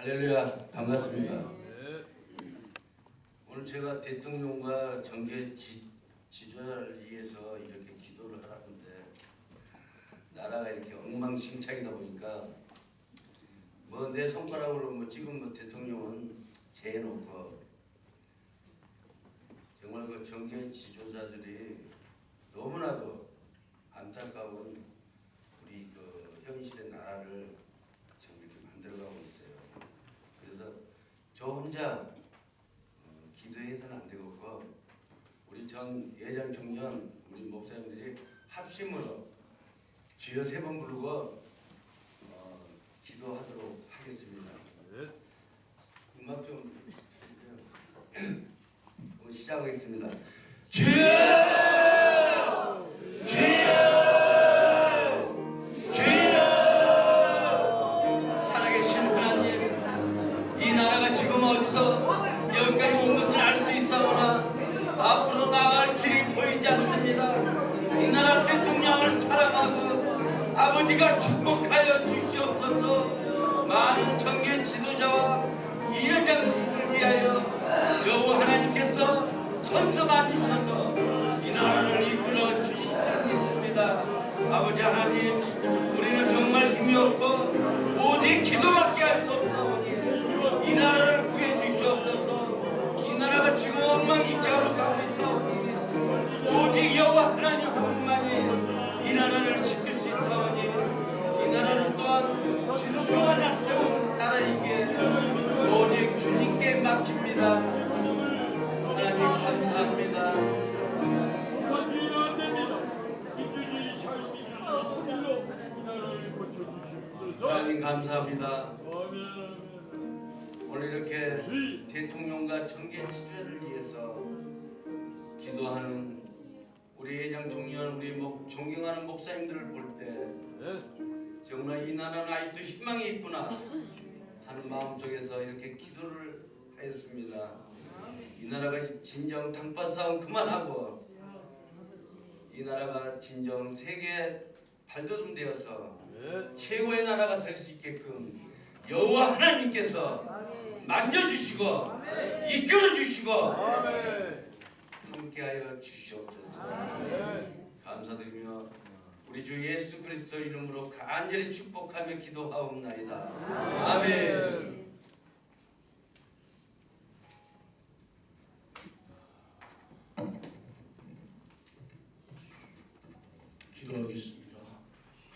할렐루야 반갑습니다. 오늘 제가 대통령과 정계 지, 지도자를 위해서 이렇게 기도를 하라는데 나라가 이렇게 엉망진창이다 보니까 뭐 내 손가락으로 뭐 지금 뭐 대통령은 재놓고 정말 그 정계 지도자들이 너무나도 안타까운 우리 그 현실의 나라를 지금 이렇게 만들어가고 있어요. 그래서 저 혼자 어, 기도해서는 안 되겠고 우리 전 예장 청년 우리 목사님들이 합심으로 주여 세 번 부르고 어, 기도하도록 하겠습니다. 음악 좀 오늘 시작하겠습니다. 주여! ፈልጋችሁ 하나님 감사합니다. 오늘 이렇게 대통령과 정계 지도자를 위해서 기도하는 우리 회장 총련 우리 목, 존경하는 목사님들을 볼 때 정말 이 나라는 아직도 희망이 있구나 하는 마음 속에서 이렇게 기도를 하였습니다. 이 나라가 진정 당파 싸움 그만하고 이 나라가 진정 세계 발돋움 되어서 최고의 나라가 될 수 있게끔 여호와 하나님께서 만져주시고 이끌어주시고 함께하여 주시옵소서. 감사드리며 우리 주 예수 그리스도 이름으로 간절히 축복하며 기도하옵나이다. 아멘 기도하겠습니다.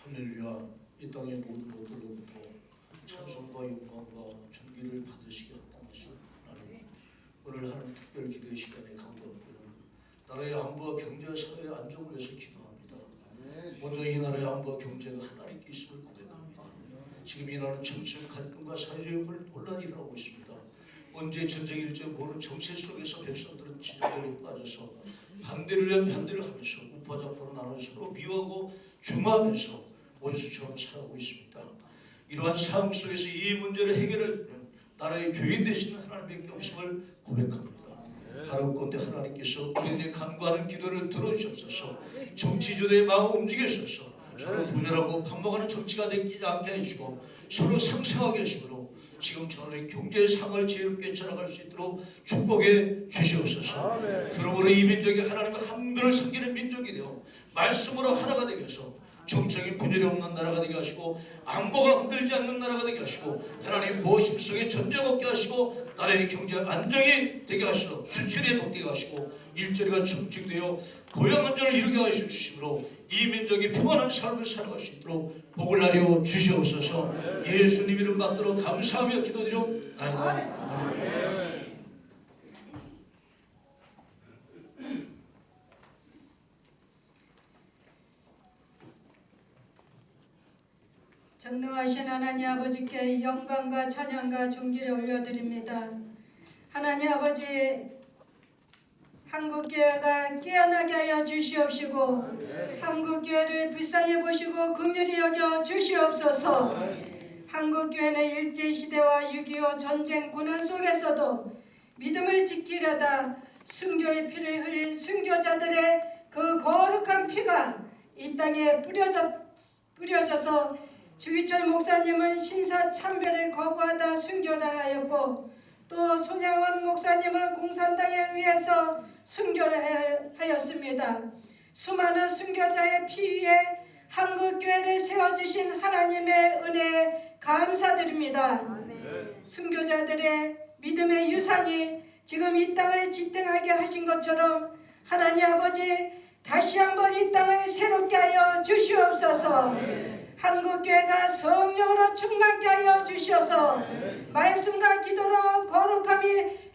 할렐루야. 이 땅의 모든 것들로부터 찬송과 영광과 존귀를 받으시게 합당하신 하나님. 오늘 하는 특별 기도의 시간에 강구하고는 나라의 안보와 경제 사회의 안정을 위해서 기도합니다. 먼저 이 나라의 안보와 경제가 하나님께 있음을 고백합니다. 지금 이 나라는 정치적 갈등과 사회적 혼란이 일어나고 있습니다. 언제 전쟁이 일지 모르는 정세 속에서 백성들은 진화에 빠져서 반대를 위한 반대를 하면서 우파 좌파로 나눠 서로 미워하고 중화하면서 원수처럼 살아가고 있습니다. 이러한 상황 속에서 이 문제를 해결할 나라의 교인 되시는 하나님밖에 없음을 고백합니다. 하루건대 하나님께서 우리들의 간구하는 기도를 들어주옵소서 정치조대의 마음을 움직이셔서 서로 분열하고 반복하는 정치가 되지 않게 해주시고 서로 상생하게 하시므로 지금 저는 경제 상을 지혜롭게 살아갈 수 있도록 축복해 주시옵소서. 그러므로 이 민족이 하나님의 한 분을 섬기는 민족이 되어 말씀으로 하나가 되게 해서. 정적인 분열이 없는 나라가 되게 하시고 안보가 흔들지 않는 나라가 되게 하시고 하나님 보호심 속에 전쟁 없게 하시고 나라의 경제 안정이 되게 하시고 수출이 회복되게 하시고 일자리가 축적되어 고용 안정을 이루게 하시주심으로 이 민족이 평안한 삶을 살아갈 수 있도록 복을 나려 주시옵소서 예수님 이름 받들어 감사하며 기도드리옵나이다. 전능하신 하나님 아버지께 영광과 찬양과 존귀를 올려드립니다. 하나님 아버지 한국교회가 깨어나게 하여 주시옵시고 한국교회를 불쌍히 보시고 긍휼히 여겨 주시옵소서. 한국교회는 일제시대와 6.25 전쟁 고난 속에서도 믿음을 지키려다 순교의 피를 흘린 순교자들의 그 거룩한 피가 이 땅에 뿌려져, 뿌려져서 주기철 목사님은 신사 참배를 거부하다 순교당하였고 또 손양원 목사님은 공산당에 의해서 순교를 하였습니다. 수많은 순교자의 피 위에 한국교회를 세워주신 하나님의 은혜에 감사드립니다. 순교자들의 믿음의 유산이 지금 이 땅을 지탱하게 하신 것처럼 하나님 아버지 다시 한번 이 땅을 새롭게 하여 주시옵소서. 한국교회가 성령으로 충만케 하여 주셔서 말씀과 기도로 거룩함이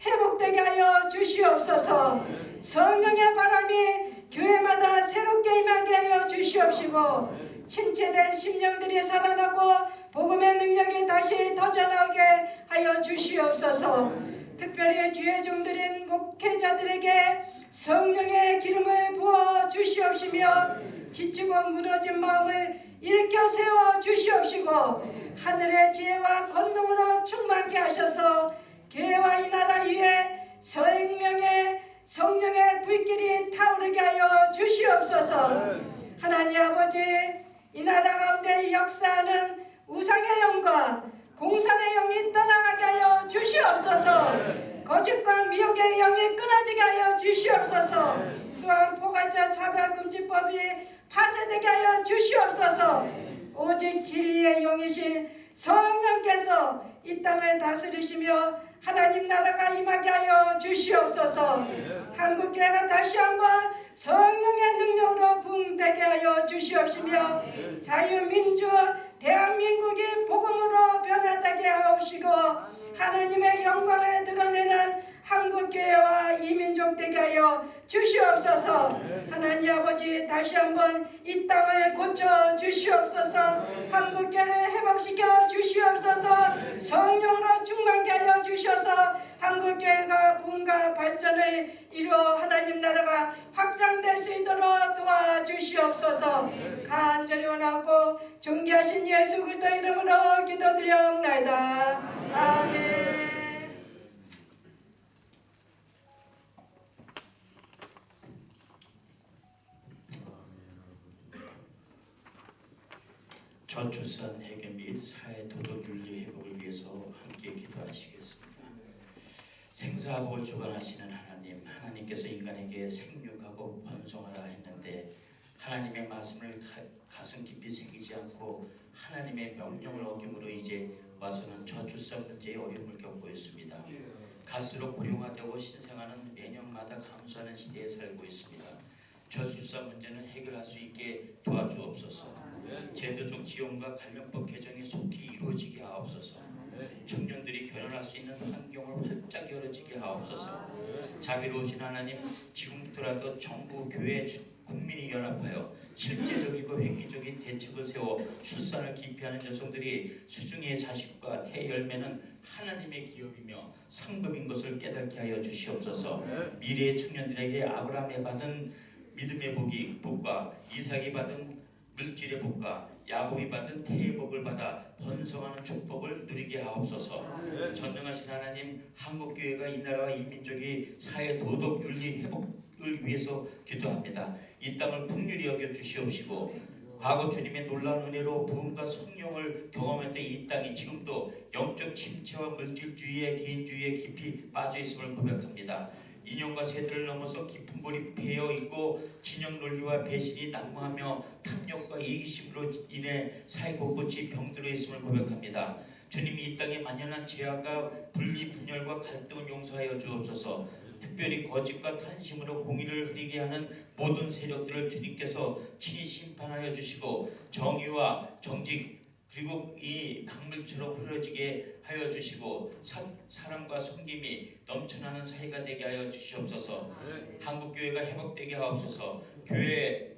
회복되게 하여 주시옵소서. 성령의 바람이 교회마다 새롭게 임하게 하여 주시옵시고 침체된 심령들이 살아나고 복음의 능력이 다시 터져나오게 하여 주시옵소서. 특별히 주의 종들인 목회자들에게 성령의 기름을 부어 주시옵시며 지치고 무너진 마음을 일으켜 세워 주시옵시고 하늘의 지혜와 권능으로 충만케 하셔서 교회와 이 나라 위에 생명의 성령의 불길이 타오르게 하여 주시옵소서. 하나님 아버지 이 나라 가운데 역사하는 우상의 영과 공산의 영이 떠나가게 하여 주시옵소서. 거짓과 미혹의 영이 끊어지게 하여 주시옵소서 또한 포괄자 차별금지법이 파쇄되게 하여 주시옵소서. 오직 진리의 영이신 성령께서 이 땅을 다스리시며 하나님 나라가 임하게 하여 주시옵소서. 한국교회가 다시 한번 성령의 능력으로 붕되게 하여 주시옵시며 자유민주 대한민국이 복음으로 변화되게 하옵시고 하나님의 영광을 드러내는 한국교회와 이민족 되게 하여 주시옵소서. 하나님 아버지 다시 한번 이 땅을 고쳐 주시옵소서. 한국교회를 회복시켜 주시옵소서. 성령으로 충만케 하여 주셔서 한국교회가 부흥과 발전을 이루어 하나님 나라가 확장될 수 있도록 도와주시옵소서. 간절히 원하고 존귀하신 예수 그리스도 이름으로 기도드리옵나이다. 아멘 저출산 해결 및 사회 도덕 윤리 회복을 위해서 함께 기도하시겠습니다. 생사복을 주관하시는 하나님, 하나님께서 인간에게 생육하고 번성하라 했는데 하나님의 말씀을 가, 가슴 깊이 새기지 않고 하나님의 명령을 어김으로 이제 와서는 저출산 문제에 어려움을 겪고 있습니다. 갈수록 고령화되고 신생아는 매년마다 감소하는 시대에 살고 있습니다. 저출산 문제는 해결할 수 있게 도와주옵소서. 제도적 지원과 관련법 개정이 속히 이루어지게 하옵소서. 청년들이 결혼할 수 있는 환경을 활짝 열어지게 하옵소서. 자비로우신 하나님, 지금부터라도 정부, 교회, 주- 국민이 연합하여 실제적이고 획기적인 대책을 세워 출산을 기피하는 여성들이 수중의 자식과 태 열매는 하나님의 기업이며 상급인 것을 깨닫게 하여 주시옵소서. 미래의 청년들에게 아브라함에 받은 믿음의 복이 복과 이삭이 받은 물질의 복과 야곱이 받은 태의 복을 받아 번성하는 축복을 누리게 하옵소서. 전능하신 하나님, 한국 교회가 이 나라와 이 민족이 사회 도덕 윤리 회복을 위해서 기도합니다. 이 땅을 풍률히 여겨 주시옵시고 과거 주님의 놀라운 은혜로 부흥과 성령을 경험할 때이 땅이 지금도 영적 침체와 물질주의의 개인주의에 깊이 빠져 있음을 고백합니다. 인연과 세대를 넘어서 깊은 고립되어 있고 진영 논리와 배신이 난무하며 탐욕과 이기심으로 인해 사회 곳곳이 병들어 있음을 고백합니다. 주님이 이 땅에 만연한 죄악과 분리 분열과 갈등을 용서하여 주옵소서. 특별히 거짓과 탄심으로 공의를 흐리게 하는 모든 세력들을 주님께서 친히 심판하여 주시고 정의와 정직 그리고 이 강물처럼 흐려지게 하여 주시고 사, 사랑과 섬김이 넘쳐나는 사이가 되게 하여 주시옵소서. 한국 교회가 회복되게 하옵소서. 교회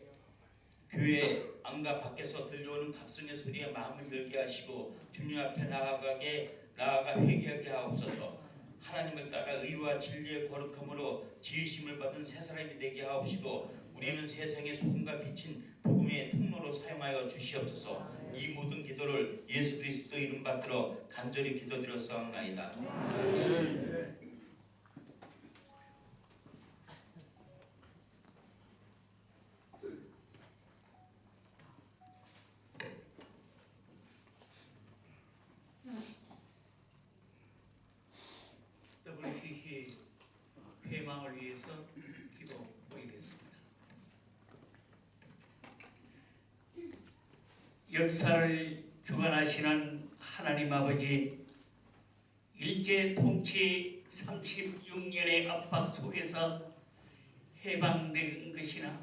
교회 안과 밖에서 들려오는 각성의 소리에 마음을 열게 하시고 주님 앞에 나아가게 나아가 회개하게 하옵소서. 하나님을 따라 의와 진리의 거룩함으로 지으심을 받은 새 사람이 되게 하옵시고 우리는 세상의 소금과 빛인 복음의 통로로 사용하여 주시옵소서. 이 모든 기도를 예수 그리스도 이름 받들어 간절히 기도드렸사옵나이다. 역사를 주관하시는 하나님 아버지 일제 통치 36년의 압박 속에서 해방된 것이나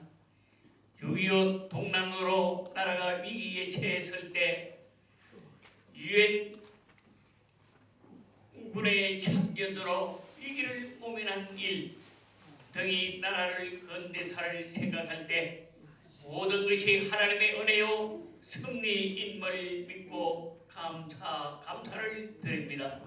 6.25 동남으로 나라가 위기에 처했을 때 유엔 군의 참전으로 위기를 모면한 일 등이 나라를 건대사를 생각할 때 모든 것이 하나님의 은혜요 승리인물 믿고 감사 감사를 드립니다.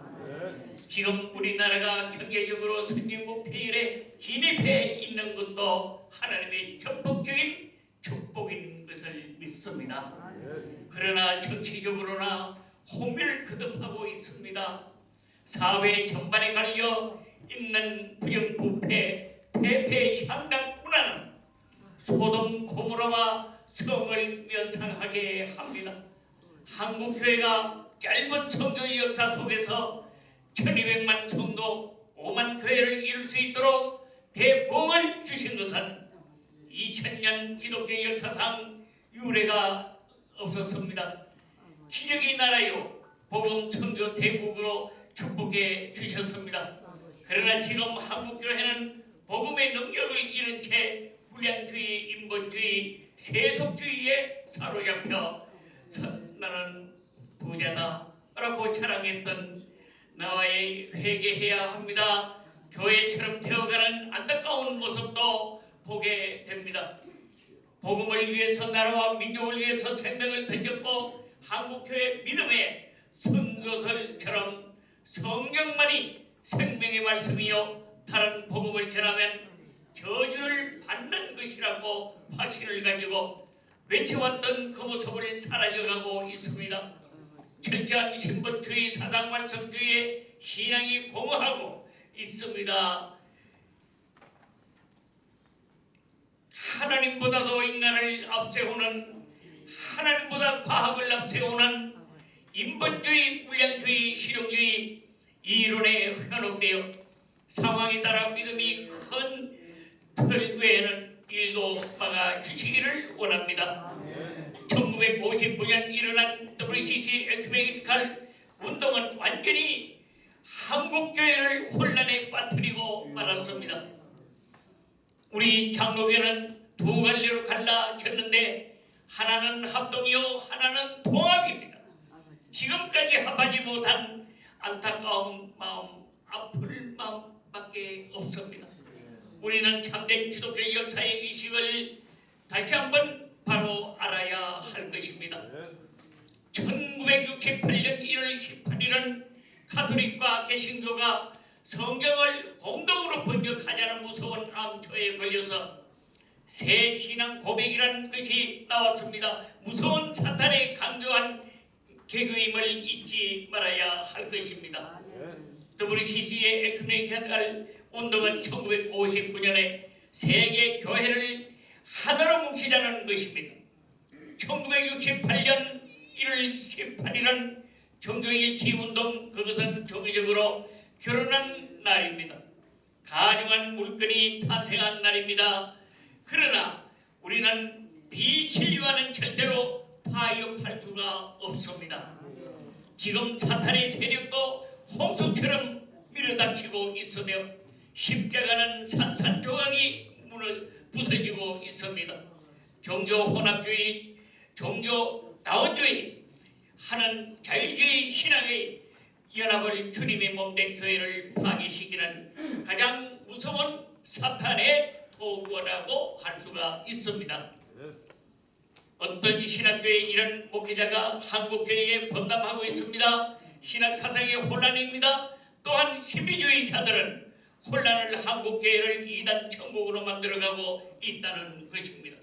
지금 우리나라가 경제적으로 선진국 폐일에 진입해 있는 것도 하나님의 전폭적인 축복인 것을 믿습니다. 그러나 정치적으로나 혼미를 거듭하고 있습니다. 사회 전반에 갈려 있는 부정부패, 대패 향락 소돔 고모라와 성을 연상하게 합니다. 한국교회가 짧은 선교 역사 속에서 1200만 성도 5만 교회를 이룰 수 있도록 대봉을 주신 것은 2000년 기독교 역사상 유례가 없었습니다. 기적이 나라요 선교 대국으로 축복해 주셨습니다. 그러나 지금 한국교회는 복음의 능력을 잃은 채 불량주의, 인본주의, 세속주의에 사로잡혀 서- 나는 부자다라고 자랑했던 나와의 회개해야 합니다. 교회처럼 되어가는 안타까운 모습도 보게 됩니다. 복음을 위해서 나라와 민족을 위해서 생명을 던졌고 한국교회 믿음의 성도들처럼 성경만이 생명의 말씀이요 다른 복음을 전하면 저주를 받는 것이라고 확신을 가지고 외쳐왔던 그 모습을 사라져가고 있습니다. 철저한 신분주의 사상 말씀주의에 신앙이 공허하고 있습니다. 하나님보다도 인간을 앞세우는 하나님보다 과학을 앞세우는 인본주의, 물량주의, 실용주의 이 이론에 현혹되어 상황에 따라 믿음이 큰 틀 외에는 일도 막아 주시기를 원합니다. 1959년 일어난 WCC 에큐메니칼 운동은 완전히 한국교회를 혼란에 빠뜨리고 말았습니다. 우리 장로교는 두 갈래로 갈라졌는데 하나는 합동이요 하나는 통합입니다. 지금까지 합하지 못한 안타까운 마음, 아플 마음밖에 없습니다. 우리는 참된 기독교 역사의 의식을 다시 한번 바로 알아야 할 것입니다. 1968년 1월 18일은 가톨릭과 개신교가 성경을 공동으로 번역하자는 무서운 암초에 걸려서 새 신앙 고백이라는 것이 나왔습니다. 무서운 사탄의 강조한 개그임을 잊지 말아야 할 것입니다. WCC의 에큐메니컬 운동은 1959년에 세계 교회를 하나로 뭉치자는 것입니다. 1968년 1월 18일은 종교일치 운동 그것은 종교적으로 결혼한 날입니다. 가증한 물건이 탄생한 날입니다. 그러나 우리는 비진리와는 절대로 파협할 수가 없습니다. 지금 사탄의 세력도 홍수처럼 밀어닥치고 있으며 십자가는 산산조각이 무너 부서지고 있습니다. 종교 혼합주의, 종교 다원주의 하는 자유주의 신앙의 연합을 주님의 몸된 교회를 파괴시키는 가장 무서운 사탄의 도구라고 할 수가 있습니다. 어떤 신학교의 이런 목회자가 한국교회에 범람하고 있습니다. 신학 사상의 혼란입니다. 또한 신비주의자들은 혼란을 한국교회를 이단 천국으로 만들어가고 있다는 것입니다.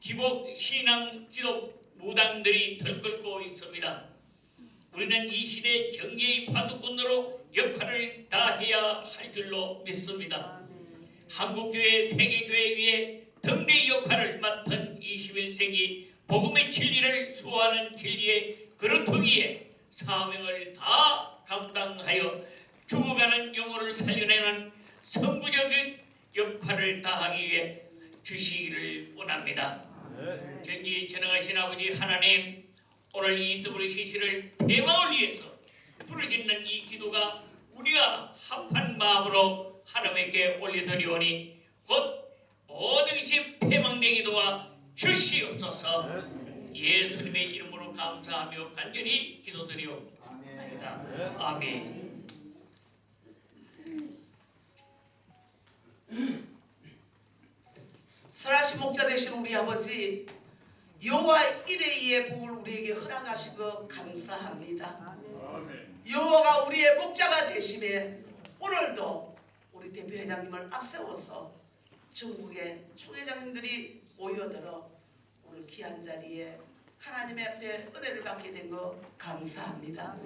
기복 신앙 지도 무당들이 들끓고 있습니다. 우리는 이 시대 정계의 파수꾼으로 역할을 다해야 할 줄로 믿습니다. 한국교회 세계교회 위에 등대 역할을 맡은 21세기 복음의 진리를 수호하는 진리의 그릇투기에 사명을 다 감당하여 죽어가는 영혼을 살려내는 선구적인 역할을 다하기 위해 주시기를 원합니다. 전지 전능하신 아버지 하나님 오늘 이 WCC를 대망을 위해서 부르짖는 이 기도가 우리가 합한 마음으로 하나님께 올려드리오니 곧 모든 것이 패망되게 도와 주시옵소서. 예수님의 이름으로 감사하며 간절히 기도드리옵나이다 아멘 설하신 목자 되신 우리 아버지 여호와 이레이의 복을 우리에게 허락하신 것 감사합니다. 여호와가 우리의 목자가 되심에 오늘도 우리 대표회장님을 앞세워서 전국의 총회장님들이 모여들어 오늘 귀한 자리에 하나님의 앞에 은혜를 받게 된것 감사합니다.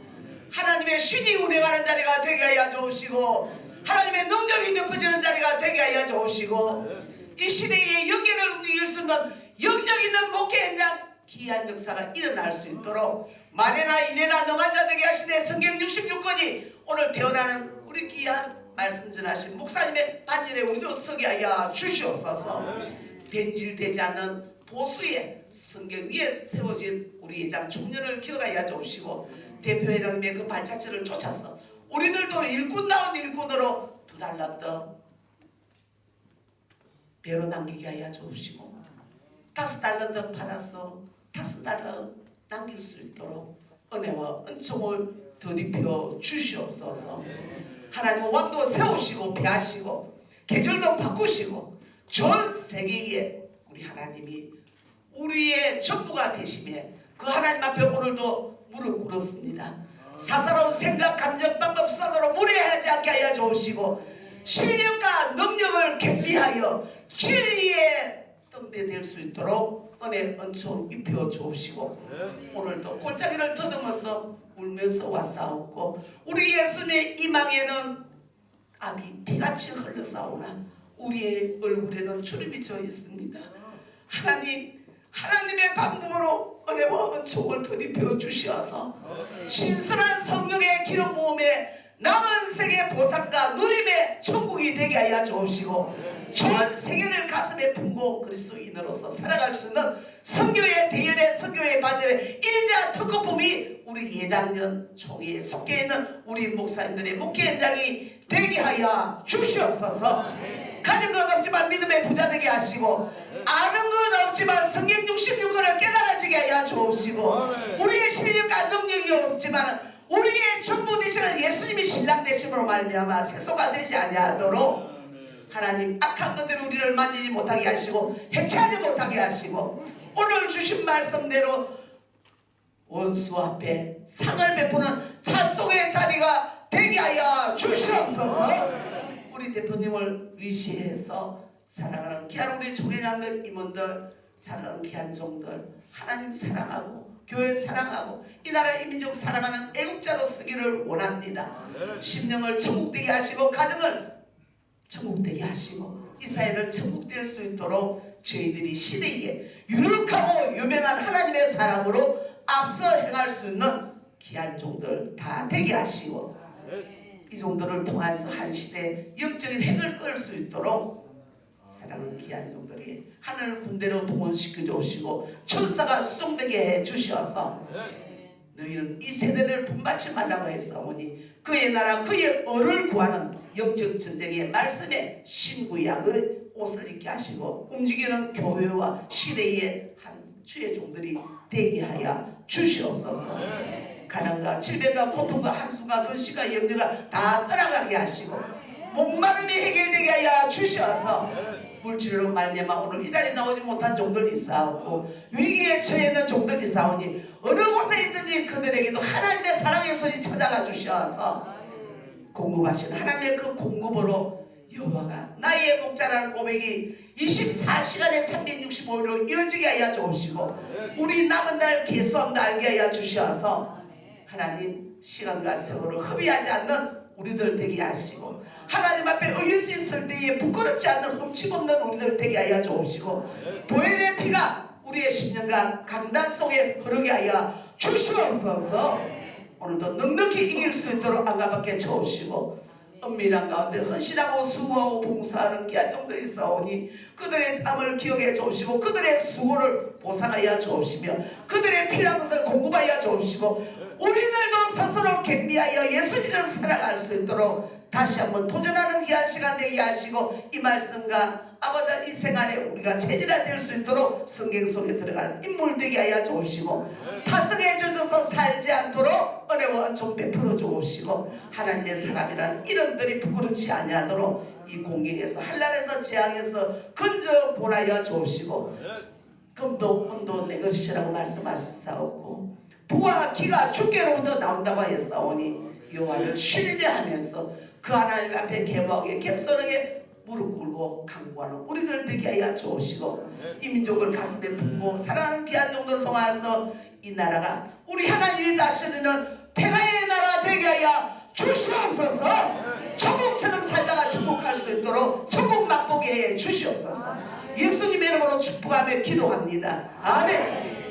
하나님의 신이 운행하는 자리가 되게 하여 주옵시고 하나님의 능력이 높아지는 자리가 되게 하여 주옵시고 이 시대의 영계를 움직일 수 있는 영력 있는 목회 현장 귀한 역사가 일어날 수 있도록 만에나 이래나 능한 자 되게 하시되 성경 66권이 오늘 태어나는 우리 귀한 말씀 전하신 목사님의 반열에 우리도 서게 하여 주시옵소서. 변질되지 않는 보수의 성경 위에 세워진 우리 회장 총련을 기억하여 주시고 대표회장님의 그 발자취를 쫓아서 우리들도 일꾼다운 일꾼으로 두 달러 더 배로 남기게 하여 주옵시고 다섯 달러 더 받아서 다섯 달러 남길 수 있도록 은혜와 은총을 더입혀 주시옵소서. 하나님 왕도 세우시고 배하시고 계절도 바꾸시고 전 세계에 우리 하나님이 우리의 전부가 되심에 그 하나님 앞에 오늘도 무릎 꿇었습니다. 사사로운 생각 감정 방법 수단으로 무례하지 않게 하여 주옵시고 실력과 능력을 겸비하여 진리의 등대될 수 있도록 은혜 은총 입혀 주옵시고 오늘도 골짜기를 더듬어서 울면서 왔사옵고 우리 예수님의 이망에는 암이 피같이 흘러싸오나 우리의 얼굴에는 주름이 져 있습니다. 하나님 하나님의 방법으로 은혜와 은총을 더입혀 주시어서 신선한 성령의 기름 부음에 남은 세계 보상과 누림의 천국이 되게 하여 주옵시고 전 세계를 가슴에 품고 그리스도인으로서 살아갈 수 있는 성교의 대열의 성교의 반열의 1인자 특허품이 우리 예장년 총회에 속해 있는 우리 목사님들의 목회 현장이 되게 하여 주시옵소서. 가진 것 없지만 믿음의 부자 되게 하시고 아는 것 없지만 성경 66권을 깨달아지게 하여 주옵시고 우리의 실력과 능력이 없지만 우리의 전부 되시는 예수님이 신랑 되심으로 말미암아 세소가 되지 아니하도록 하나님 악한 것들을 우리를 만지지 못하게 하시고 해체하지 못하게 하시고 오늘 주신 말씀대로 원수 앞에 상을 베푸는 찬송의 자리가 되게 하여 주시옵소서. 우리 대표님을 위시해서 사랑하는 귀한 우리 총회장들 임원들 사랑하는 귀한 종들 하나님 사랑하고 교회 사랑하고 이 나라 이민족 사랑하는 애국자로 서기를 원합니다. 심령을 천국되게 하시고 가정을 천국되게 하시고 이 사회를 천국될 수 있도록 저희들이 시대에 유력하고 유명한 하나님의 사람으로 앞서 행할 수 있는 귀한 종들 다 되게 하시고 이 종들을 통해서 한 시대 영적인 핵을 끌 수 있도록 사랑하는 귀한 종들이 하늘 군대로 동원시켜 주시고 천사가 수송되게 해 주셔서 너희는 이 세대를 분받지 말라고 했사오니 그의 나라 그의 어를 구하는 영적 전쟁의 말씀에 신구약의 옷을 입게 하시고 움직이는 교회와 시대의 한 주의 종들이 되게 하여 주시옵소서. 가난과 질병과 고통과 한숨과 근시가 염려가 다 떠나가게 하시고 목마름이 해결되게 하여 주셔서. 물질로 말미암아 오늘 이 자리에 나오지 못한 종들이 있사오고 위기에 처해 있는 종들이 있사오니 어느 곳에 있든지 그들에게도 하나님의 사랑의 손이 찾아가 주셔서 공급하신 하나님의 그 공급으로 여호와가 나의 목자라는 고백이 24시간에 365일로 이어지게 하여 주옵시고 우리 남은 날 개수함도 알게 하여 주셔서 하나님 시간과 세월을 허비하지 않는 우리들 되게 하시고 하나님 앞에 의일 수 있을 때에 부끄럽지 않는 흠집 없는 우리들 되게 하여 주옵시고 보혈의 피가 우리의 십년간 강단 속에 흐르게 하여 주시옵소서 오늘도 넉넉히 이길 수 있도록 안가밖에 주옵시고 은밀한 가운데 헌신하고 수고하고 봉사하는 귀한 종들이 있사오니 그들의 땀을 기억해 주옵시고 그들의 수고를 보상하여 주옵시며 그들의 필요한 것을 공급하여 주옵시고 우리들도 스스로 격리하여 예수님처럼 살아갈 수 있도록 다시 한번 도전하는 귀한 시간 되게 하시고 이 말씀과 아버지 이 생활에 우리가 체질화 될 수 있도록 성경 속에 들어가는 인물 되게 하여 주옵시고 타성에 젖어서 살지 않도록 은혜와 은총 베풀어 주옵시고 하나님의 사람이라는 이름들이 부끄럽지 아니하도록 이 공경에서 한란에서 재앙에서 건져 보라여 주옵시고 금도 은도 내 것이라고 말씀하셨사옵고 부와 기가 주께로부터 나온다고 하였사오니 여호와를 신뢰하면서 그 하나님 앞에 개복하게 겸손하게 무릎 꿇고 강구하는 우리들 되게 하여 주옵시고 이 민족을 가슴에 품고 사랑하는 귀한 용도를 통하여서 이 나라가 우리 하나님이 다스리는 평화의 나라 되게 하여 주시옵소서. 천국처럼 살다가 천국 갈수 있도록 천국 맛보게 해 주시옵소서. 예수님의 이름으로 축복하며 기도합니다. 아멘